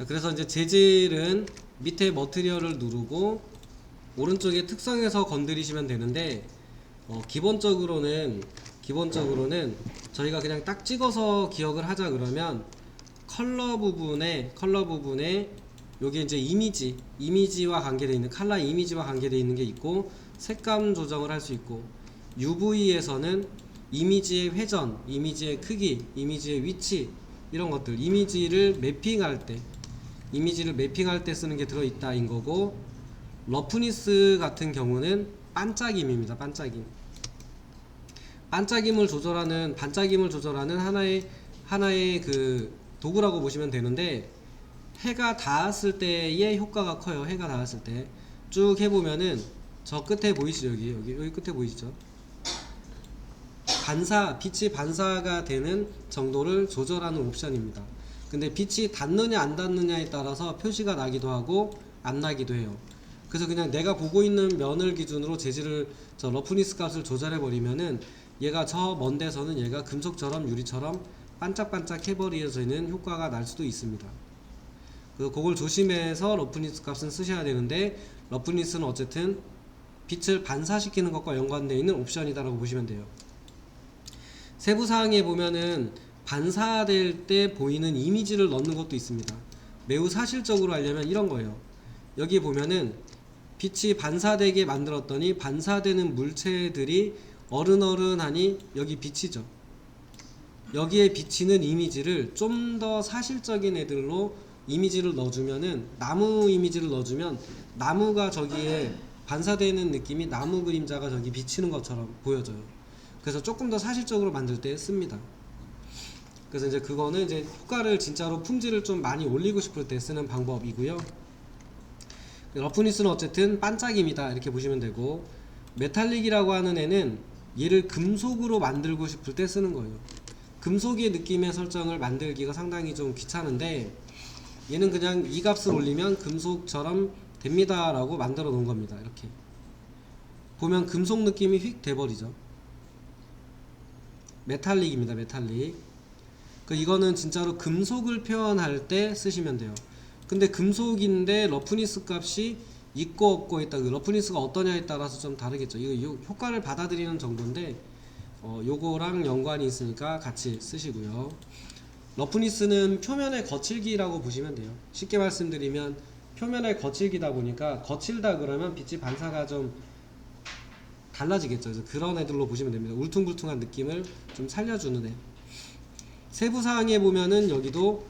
자, 그래서 이제 재질은 밑에 머티리얼을 누르고 오른쪽에 특성에서 건드리시면 되는데 어, 기본적으로는 기본적으로는 저희가 그냥 딱 찍어서 기억을 하자 그러면 컬러 부분에 컬러 부분에 여기 이제 이미지 이미지와 관계되어 있는 컬러 이미지와 관계되어 있는 게 있고 색감 조정을 할 수 있고 UV에서는 이미지의 회전, 이미지의 크기, 이미지의 위치 이런 것들 이미지를 매핑할 때 이미지를 매핑할 때 쓰는 게 들어있다인 거고 러프니스 같은 경우는 반짝임입니다. 반짝임. 반짝임을 조절하는 반짝임을 조절하는 하나의 하나의 그 도구라고 보시면 되는데 해가 닿았을 때의 효과가 커요. 해가 닿았을 때 쭉 해보면은 저 끝에 보이시죠 여기 여기 여기 끝에 보이시죠? 반사 빛이 반사가 되는 정도를 조절하는 옵션입니다. 근데 빛이 닿느냐 안 닿느냐에 따라서 표시가 나기도 하고 안 나기도 해요. 그래서 그냥 내가 보고 있는 면을 기준으로 재질을 저 러프니스 값을 조절해 버리면은 얘가 저 먼 데서는 얘가 금속처럼 유리처럼 반짝반짝 해버리어지는 효과가 날 수도 있습니다. 그 그걸 조심해서 러프니스 값은 쓰셔야 되는데 러프니스는 어쨌든 빛을 반사시키는 것과 연관되어 있는 옵션이다라고 보시면 돼요. 세부 사항에 보면은 반사될 때 보이는 이미지를 넣는 것도 있습니다. 매우 사실적으로 하려면 이런 거예요. 여기 보면은 빛이 반사되게 만들었더니 반사되는 물체들이 어른어른하니 여기 비치죠. 여기에 비치는 이미지를 좀 더 사실적인 애들로 이미지를 넣어주면은 나무 이미지를 넣어주면 나무가 저기에 반사되는 느낌이 나무 그림자가 저기 비치는 것처럼 보여져요. 그래서 조금 더 사실적으로 만들 때 씁니다. 그래서 이제 그거는 이제 효과를 진짜로 품질을 좀 많이 올리고 싶을 때 쓰는 방법이고요. 러프니스는 어쨌든 반짝임이다 이렇게 보시면 되고 메탈릭이라고 하는 애는 얘를 금속으로 만들고 싶을 때 쓰는 거예요. 금속의 느낌의 설정을 만들기가 상당히 좀 귀찮은데 얘는 그냥 이 값을 올리면 금속처럼 됩니다 라고 만들어 놓은 겁니다. 이렇게 보면 금속 느낌이 휙 돼버리죠. 메탈릭입니다. 메탈릭. 그 이거는 진짜로 금속을 표현할 때 쓰시면 돼요. 근데 금속인데 러프니스 값이 있고 없고 있다. 그 러프니스가 어떠냐에 따라서 좀 다르겠죠. 이거 요- 효과를 받아들이는 정도인데 어, 요거랑 연관이 있으니까 같이 쓰시고요. 러프니스는 표면의 거칠기라고 보시면 돼요. 쉽게 말씀드리면 표면의 거칠기다 보니까 거칠다 그러면 빛이 반사가 좀 달라지겠죠. 그래서 그런 애들로 보시면 됩니다. 울퉁불퉁한 느낌을 좀 살려주는 애. 세부 사항에 보면은 여기도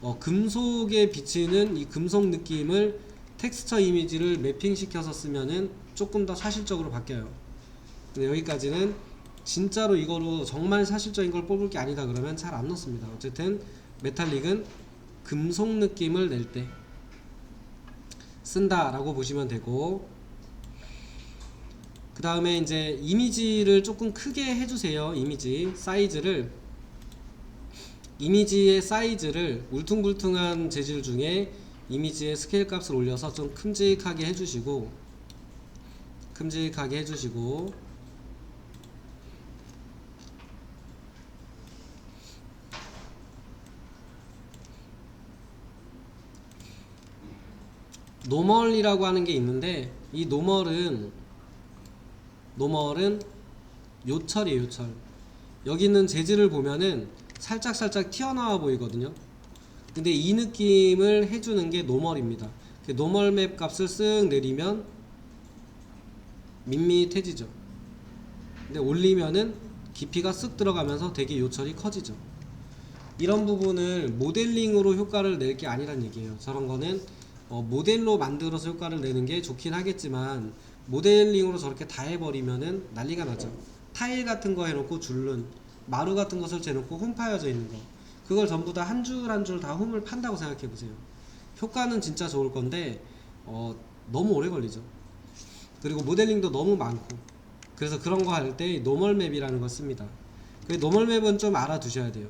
어, 금속에 비치는 이 금속 느낌을 텍스처 이미지를 매핑시켜서 쓰면은 조금 더 사실적으로 바뀌어요. 근데 여기까지는 진짜로 이거로 정말 사실적인 걸 뽑을 게 아니다 그러면 잘 안 넣습니다. 어쨌든 메탈릭은 금속 느낌을 낼 때 쓴다라고 보시면 되고 그 다음에 이제 이미지를 조금 크게 해주세요. 이미지 사이즈를 이미지의 사이즈를 울퉁불퉁한 재질 중에 이미지의 스케일 값을 올려서 좀 큼직하게 해주시고 큼직하게 해주시고. 노멀이라고 하는 게 있는데 이 노멀은 노멀은 요철이에요 요철. 여기 있는 재질을 보면은 살짝 살짝 튀어나와 보이거든요. 근데 이 느낌을 해주는 게 노멀입니다. 그 노멀 맵 값을 쓱 내리면 밋밋해지죠. 근데 올리면은 깊이가 쓱 들어가면서 되게 요철이 커지죠. 이런 부분을 모델링으로 효과를 낼 게 아니란 얘기예요. 저런 거는 어, 모델로 만들어서 효과를 내는 게 좋긴 하겠지만 모델링으로 저렇게 다 해버리면은 난리가 나죠. 타일 같은 거 해놓고 줄눈 마루 같은 거 설치해놓고 홈 파여져 있는 거. 그걸 전부 다 한 줄 한 줄 다 홈을 판다고 생각해 보세요. 효과는 진짜 좋을 건데 어, 너무 오래 걸리죠. 그리고 모델링도 너무 많고. 그래서 그런 거 할 때 노멀 맵이라는 걸 씁니다. 그 노멀 맵은 좀 알아두셔야 돼요.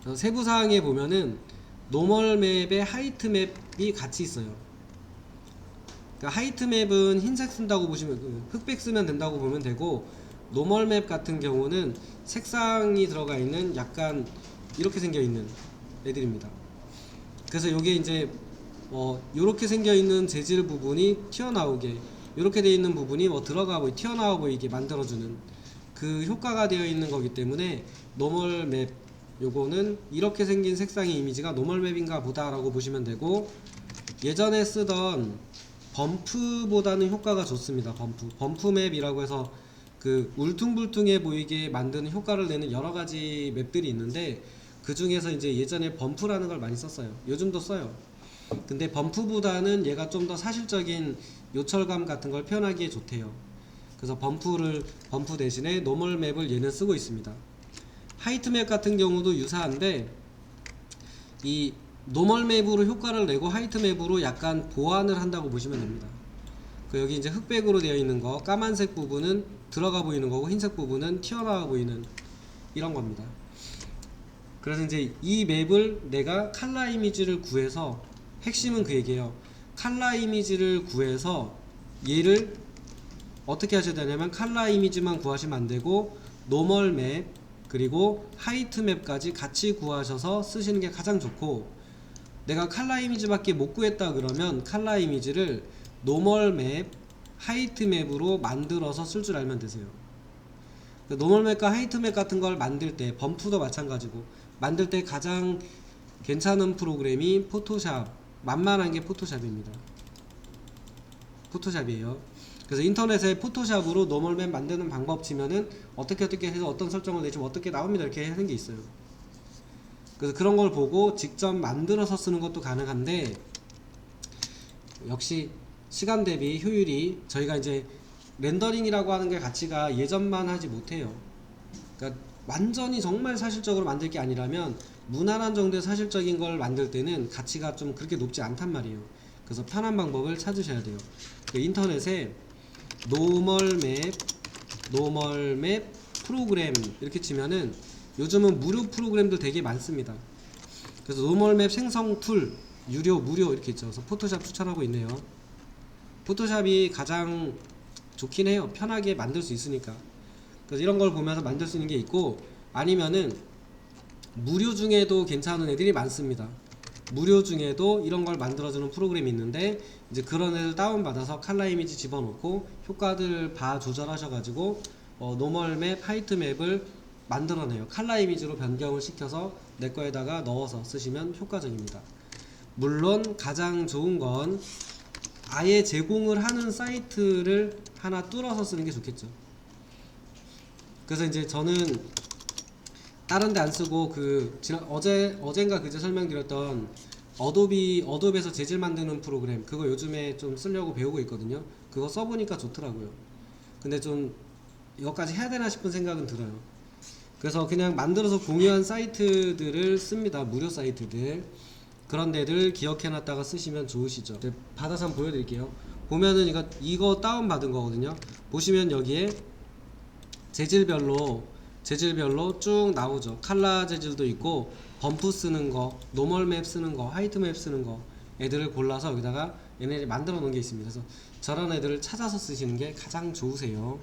그래서 세부 사항에 보면은 노멀 맵에 하이트 맵이 같이 있어요. 그러니까 하이트 맵은 흰색 쓴다고 보시면 그 흑백 쓰면 된다고 보면 되고 노멀 맵 같은 경우는 색상이 들어가 있는 약간 이렇게 생겨 있는 애들입니다. 그래서 이게 이제 어 이렇게 생겨 있는 재질 부분이 튀어나오게 이렇게 돼 있는 부분이 뭐 들어가 보이 튀어나와 보이게 만들어주는 그 효과가 되어 있는 거기 때문에 노멀 맵 요거는 이렇게 생긴 색상의 이미지가 노멀 맵인가 보다라고 보시면 되고 예전에 쓰던 범프보다는 효과가 좋습니다. 범프 범프 맵이라고 해서 그 울퉁불퉁해 보이게 만드는 효과를 내는 여러 가지 맵들이 있는데 그 중에서 이제 예전에 범프라는 걸 많이 썼어요. 요즘도 써요. 근데 범프보다는 얘가 좀 더 사실적인 요철감 같은 걸 표현하기에 좋대요. 그래서 범프를 범프 대신에 노멀 맵을 얘는 쓰고 있습니다. 하이트 맵 같은 경우도 유사한데 이 노멀 맵으로 효과를 내고 하이트 맵으로 약간 보완을 한다고 보시면 됩니다. 그 여기 이제 흑백으로 되어 있는 거 까만색 부분은 들어가 보이는 거고 흰색 부분은 튀어나와 보이는 이런 겁니다. 그래서 이제 이 맵을 내가 칼라 이미지를 구해서 핵심은 그 얘기예요. 칼라 이미지를 구해서 얘를 어떻게 하셔야 되냐면 칼라 이미지만 구하시면 안 되고 노멀 맵 그리고 하이트 맵까지 같이 구하셔서 쓰시는 게 가장 좋고 내가 칼라 이미지밖에 못 구했다 그러면 칼라 이미지를 노멀 맵, 하이트 맵으로 만들어서 쓸 줄 알면 되세요. 그 노멀 맵과 하이트 맵 같은 걸 만들 때 범프도 마찬가지고 만들 때 가장 괜찮은 프로그램이 포토샵 만만한 게 포토샵입니다. 포토샵이에요. 그래서 인터넷에 포토샵으로 노멀 맵 만드는 방법 치면은 어떻게 어떻게 해서 어떤 설정을 내주면 어떻게 나옵니다 이렇게 하는 게 있어요. 그래서 그런 걸 보고 직접 만들어서 쓰는 것도 가능한데 역시 시간 대비 효율이 저희가 이제 렌더링이라고 하는 게 가치가 예전만 하지 못해요. 그러니까 완전히 정말 사실적으로 만들 게 아니라면 무난한 정도의 사실적인 걸 만들 때는 가치가 좀 그렇게 높지 않단 말이에요. 그래서 편한 방법을 찾으셔야 돼요. 그 인터넷에 노멀 맵, 노멀 맵 프로그램 이렇게 치면은 요즘은 무료 프로그램도 되게 많습니다. 그래서 노멀 맵 생성 툴 유료 무료 이렇게 있죠. 그래서 포토샵 추천하고 있네요. 포토샵이 가장 좋긴 해요. 편하게 만들 수 있으니까. 그래서 이런 걸 보면서 만들 수 있는 게 있고 아니면은 무료 중에도 괜찮은 애들이 많습니다. 무료 중에도 이런 걸 만들어주는 프로그램이 있는데 이제 그런 애들 다운받아서 칼라 이미지 집어넣고 효과들 봐 조절하셔가지고 어, 노멀 맵, 하이트 맵을 만들어내요. 칼라 이미지로 변경을 시켜서 내 거에다가 넣어서 쓰시면 효과적입니다. 물론 가장 좋은 건 아예 제공을 하는 사이트를 하나 뚫어서 쓰는 게 좋겠죠. 그래서 이제 저는 다른 데 안 쓰고 그 지난 어제 어젠가 그제 설명드렸던 어도비 어도비에서 재질 만드는 프로그램 그거 요즘에 좀 쓰려고 배우고 있거든요. 그거 써보니까 좋더라고요. 근데 좀 이것까지 해야 되나 싶은 생각은 들어요. 그래서 그냥 만들어서 공유한 사이트들을 씁니다. 무료 사이트들. 그런 데들 기억해놨다가 쓰시면 좋으시죠. 이제 받아서 한번 보여드릴게요. 보면은 이거 이거 다운 받은 거거든요. 보시면 여기에 재질별로 재질별로 쭉 나오죠. 칼라 재질도 있고 범프 쓰는 거, 노멀 맵 쓰는 거, 하이트 맵 쓰는 거 애들을 골라서 여기다가 얘네들이 만들어 놓은 게 있습니다. 그래서 저런 애들을 찾아서 쓰시는 게 가장 좋으세요.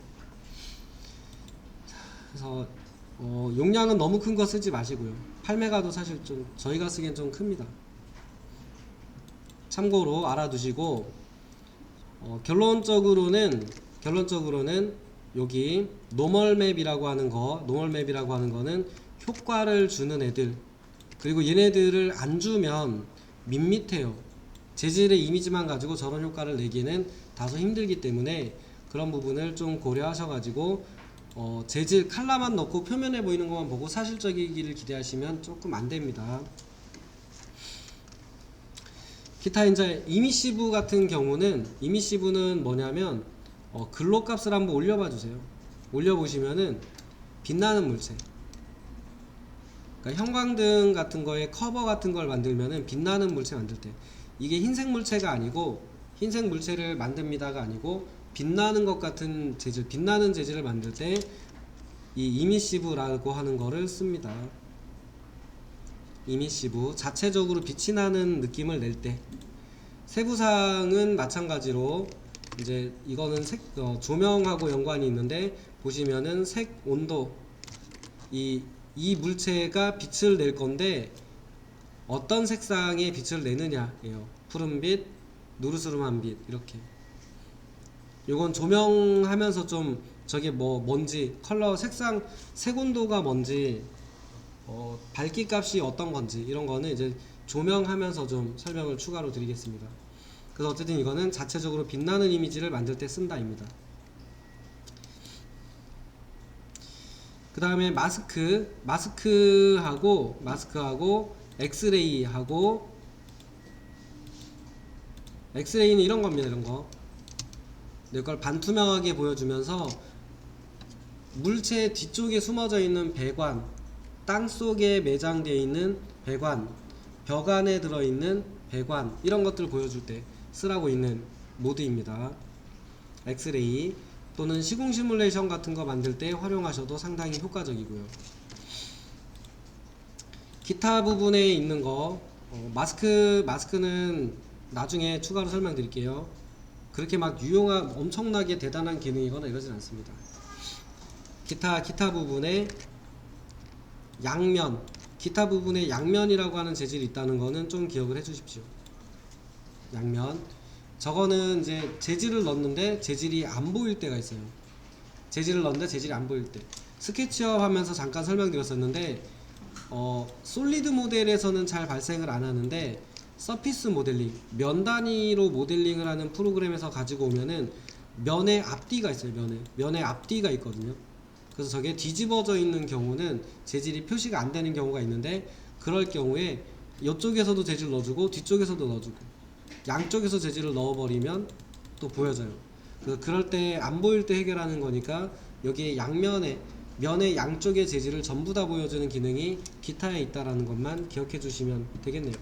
그래서 어, 용량은 너무 큰 거 쓰지 마시고요. 8메가도 사실 좀 저희가 쓰기엔 좀 큽니다. 참고로 알아두시고 어, 결론적으로는 결론적으로는 여기 노멀 맵이라고 하는 거, 노멀 맵이라고 하는 거는 효과를 주는 애들 그리고 얘네들을 안 주면 밋밋해요. 재질의 이미지만 가지고 저런 효과를 내기는 다소 힘들기 때문에 그런 부분을 좀 고려하셔가지고 어, 재질 칼라만 넣고 표면에 보이는 것만 보고 사실적이기를 기대하시면 조금 안 됩니다. 기타 이제 이미시브 같은 경우는 이미시브는 뭐냐면 어, 근로 값을 한번 올려봐 주세요. 올려보시면은 빛나는 물체. 그러니까 형광등 같은 거에 커버 같은 걸 만들면은 빛나는 물체 만들 때 이게 흰색 물체가 아니고 흰색 물체를 만듭니다가 아니고 빛나는 것 같은 재질, 빛나는 재질을 만들 때 이 이미시브라고 하는 거를 씁니다. 이미시브 자체적으로 빛이 나는 느낌을 낼 때 세부상은 마찬가지로 이제 이거는 색 어, 조명하고 연관이 있는데 보시면은 색 온도 이 이 물체가 빛을 낼 건데 어떤 색상의 빛을 내느냐예요. 푸른빛, 누르스름한 빛 이렇게. 요건 조명하면서 좀 저게 뭐 뭔지 컬러 색상 색온도가 뭔지 어, 밝기 값이 어떤 건지 이런 거는 이제 조명하면서 좀 설명을 추가로 드리겠습니다. 그래서 어쨌든 이거는 자체적으로 빛나는 이미지를 만들 때 쓴다입니다. 그 다음에 마스크, 마스크하고 마스크하고 엑스레이하고 엑스레이는 이런 겁니다. 이런 거. 이걸 반투명하게 보여주면서 물체 뒤쪽에 숨어져 있는 배관, 땅 속에 매장되어 있는 배관, 벽 안에 들어있는 배관 이런 것들을 보여줄 때 쓰라고 있는 모드입니다. 엑스레이 또는 시공 시뮬레이션 같은 거 만들 때 활용하셔도 상당히 효과적이고요. 기타 부분에 있는 거 어, 마스크 마스크는 나중에 추가로 설명드릴게요. 그렇게 막 유용한 엄청나게 대단한 기능이거나 이러진 않습니다. 기타 기타 부분에 양면 기타 부분에 양면이라고 하는 재질이 있다는 거는 좀 기억을 해 주십시오. 양면 저거는 이제 재질을 넣는데 재질이 안 보일 때가 있어요. 재질을 넣는데 재질이 안 보일 때 스케치업 하면서 잠깐 설명드렸었는데 어, 솔리드 모델에서는 잘 발생을 안 하는데 서피스 모델링 면 단위로 모델링을 하는 프로그램에서 가지고 오면은 면의 앞뒤가 있어요 면에 면의 앞뒤가 있거든요 그래서 저게 뒤집어져 있는 경우는 재질이 표시가 안 되는 경우가 있는데 그럴 경우에 이쪽에서도 재질 넣어주고 뒤쪽에서도 넣어주고 양쪽에서 재질을 넣어버리면 또 보여져요. 그럴 때 안 보일 때 해결하는 거니까 여기에 양면에 면의 양쪽의 재질을 전부 다 보여주는 기능이 기타에 있다라는 것만 기억해 주시면 되겠네요